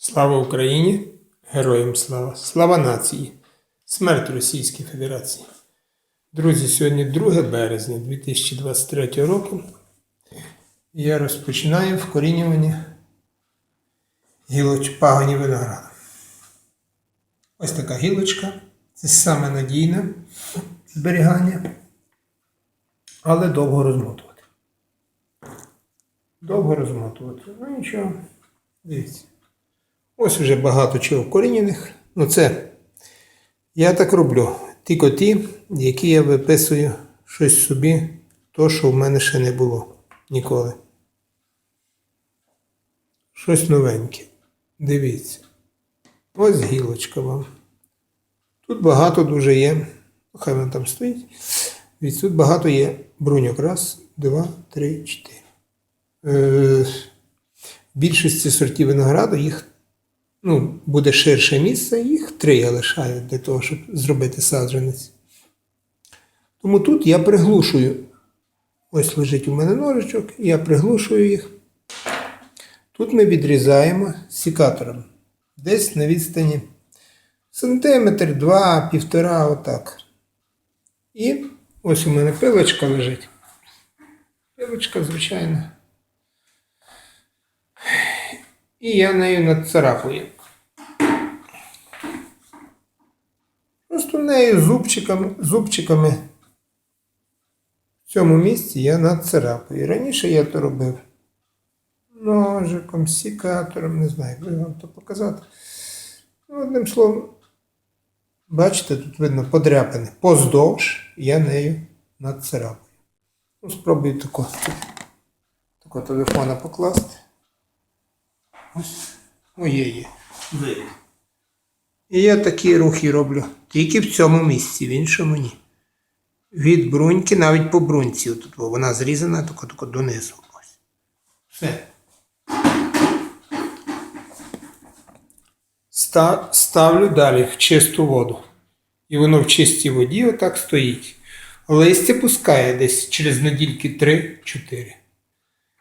Слава Україні! Героям слава! Слава нації! Смерть Російській Федерації! Друзі, сьогодні 2 березня 2023 року. Я розпочинаю вкорінювання гілоч пагонів винограду. Ось така гілочка. Це саме надійне зберігання, але довго розмотувати. Довго розмотувати. Ну нічого. Дивіться. Ось вже багато чого вкорінених. Ну це я так роблю. Ті, які я виписую щось собі, то, що в мене ще не було ніколи. Щось новеньке. Дивіться. Ось гілочка вам. Тут багато дуже є. Хай вона там стоїть. Дивіться, тут багато є бруньок. Раз, два, три, чотири. Е, в більшості сортів винограду їх ну, буде ширше місце, їх три я лишаю для того, щоб зробити саджанець. Тому тут я приглушую. Ось лежить у мене ножичок, я приглушую їх. Тут ми відрізаємо сікатором. Десь на відстані сантиметр, два, півтора, отак. І ось у мене пилочка лежить. Пилочка, звичайно. І я нею надцарапую. Просто нею зубчиками, зубчиками в цьому місці я надцарапую. Раніше я то робив ножиком, сікатором, не знаю, як вам то показати. Ну, одним словом, бачите, тут видно подряпини. Поздовж я нею надцарапую. Ну, спробую тако, тако телефона покласти. Ось моєї. І я такі рухи роблю тільки в цьому місці, в іншому ні. Від бруньки навіть по бруньці. Тут вона зрізана тако, тако донизу. Ось. Все. Ставлю далі в чисту воду. І воно в чистій воді отак стоїть. Листя пускає десь через недільки 3-4.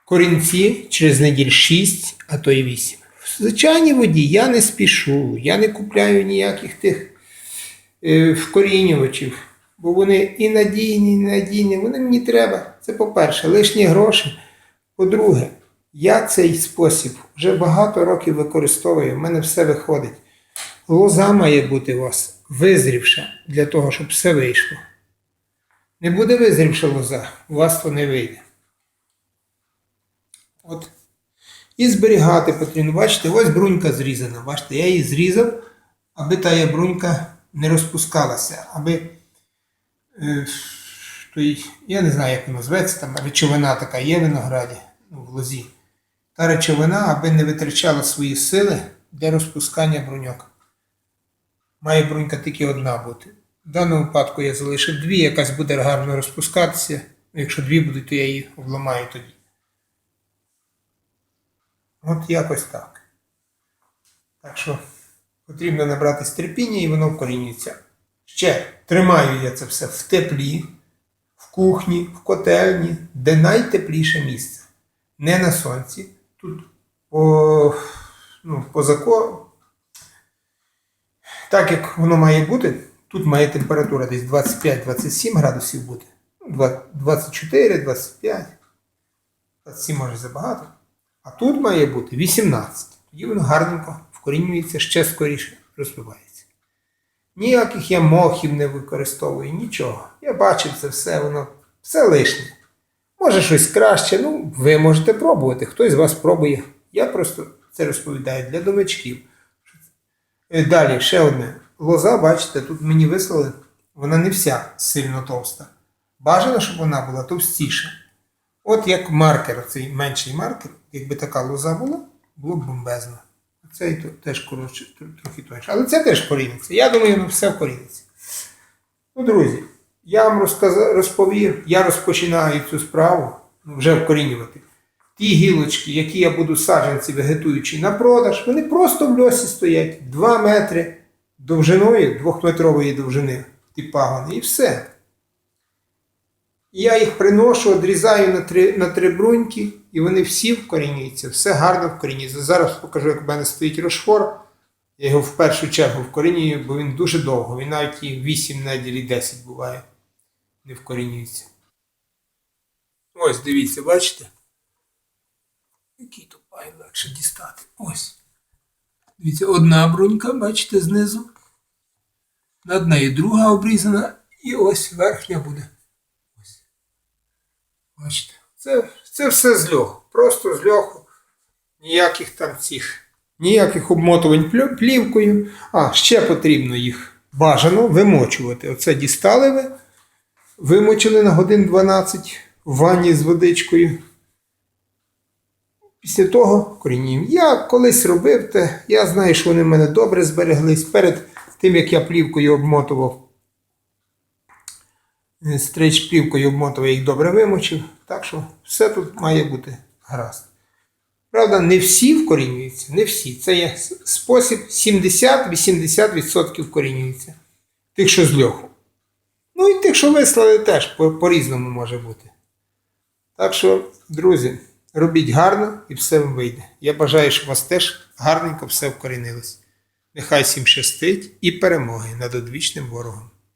Корінці через неділь 6, а то й 8. В звичайній воді я не спішу, я не купляю ніяких тих е, вкорінювачів, бо вони і надійні, і надійні, вони мені треба. Це по-перше, лишні гроші. По-друге, я цей спосіб вже багато років використовую, в мене все виходить. Лоза має бути у вас визрівша для того, щоб все вийшло. Не буде визрівша лоза, у вас то не вийде. От. І зберігати потрібно. Бачите, ось брунька зрізана. Бачите, я її зрізав, аби та брунька не розпускалася, аби. Е, то й- я не знаю, як воно зветься, там речовина така є в винограді, ну, в лозі. Та речовина, аби не витрачала свої сили для розпускання бруньок. Має брунька тільки одна бути. В даному випадку я залишив дві, якась буде гарно розпускатися. Якщо дві будуть, то я її обламаю тоді. От якось так. Так що потрібно набратись терпіння і воно вкорінюється. Ще тримаю я це все в теплі, в кухні, в котельні, де найтепліше місце. Не на сонці. Тут по, ну, по закону, так як воно має бути, тут має температура десь 25-27 градусів бути. Ну, 24, 25. 27 може забагато. А тут має бути 18. Тоді воно гарненько вкорінюється, ще скоріше розвивається. Ніяких я мохів не використовую, нічого. Я бачив це все, воно все лишнє. Може щось краще, ну, ви можете пробувати. Хтось з вас пробує. Я просто це розповідаю для новачків. Е, Далі, ще одне. Лоза, бачите, тут мені вислали, вона не вся сильно товста. Бажано, щоб вона була товстіша. От як маркер, цей менший маркер, якби така лоза була, було б бомбезно. Тут теж коротше, трохи тоньше. Але це теж коріниться. Я думаю, воно все коріниться. Ну, друзі, я вам розповів, я розпочинаю цю справу ну, вже вкорінювати. Ті гілочки, які я буду саджанці вегетуючи на продаж, вони просто в льосі стоять 2 метри довжиною, 2-метрової довжини ті пагони, і все. Я їх приношу, відрізаю на три, на три бруньки, і вони всі вкорінюються, все гарно вкорінюється. Зараз покажу, як в мене стоїть рошфор. Я його в першу чергу вкорінюю, бо він дуже довго. Він навіть і 8 неділь і 10 буває. Не вкорінюється. Ось, дивіться, бачите? Який тут пай легше дістати. Ось. Дивіться, одна брунька, бачите, знизу. Над нею друга обрізана, і ось верхня буде. Бачите, це, це все з льоху. Просто з льоху. Ніяких там цих, ніяких обмотувань плівкою. А, ще потрібно їх бажано вимочувати. Оце дістали ви, вимочили на годин 12 в ванні з водичкою. Після того корінів. Я колись робив те, я знаю, що вони в мене добре збереглись. Перед тим, як я плівкою обмотував, е, стрейч плівкою обмотував, їх добре вимочив. Так що все тут має бути гаразд. Правда, не всі вкорінюються, не всі. Це є спосіб 70-80% вкорінюються. Тих, що з льоху. Ну і тих, що вислали, теж по- по-різному може бути. Так що, друзі, робіть гарно і все вам вийде. Я бажаю, щоб у вас теж гарненько все вкорінилось. Нехай всім щастить і перемоги над одвічним ворогом.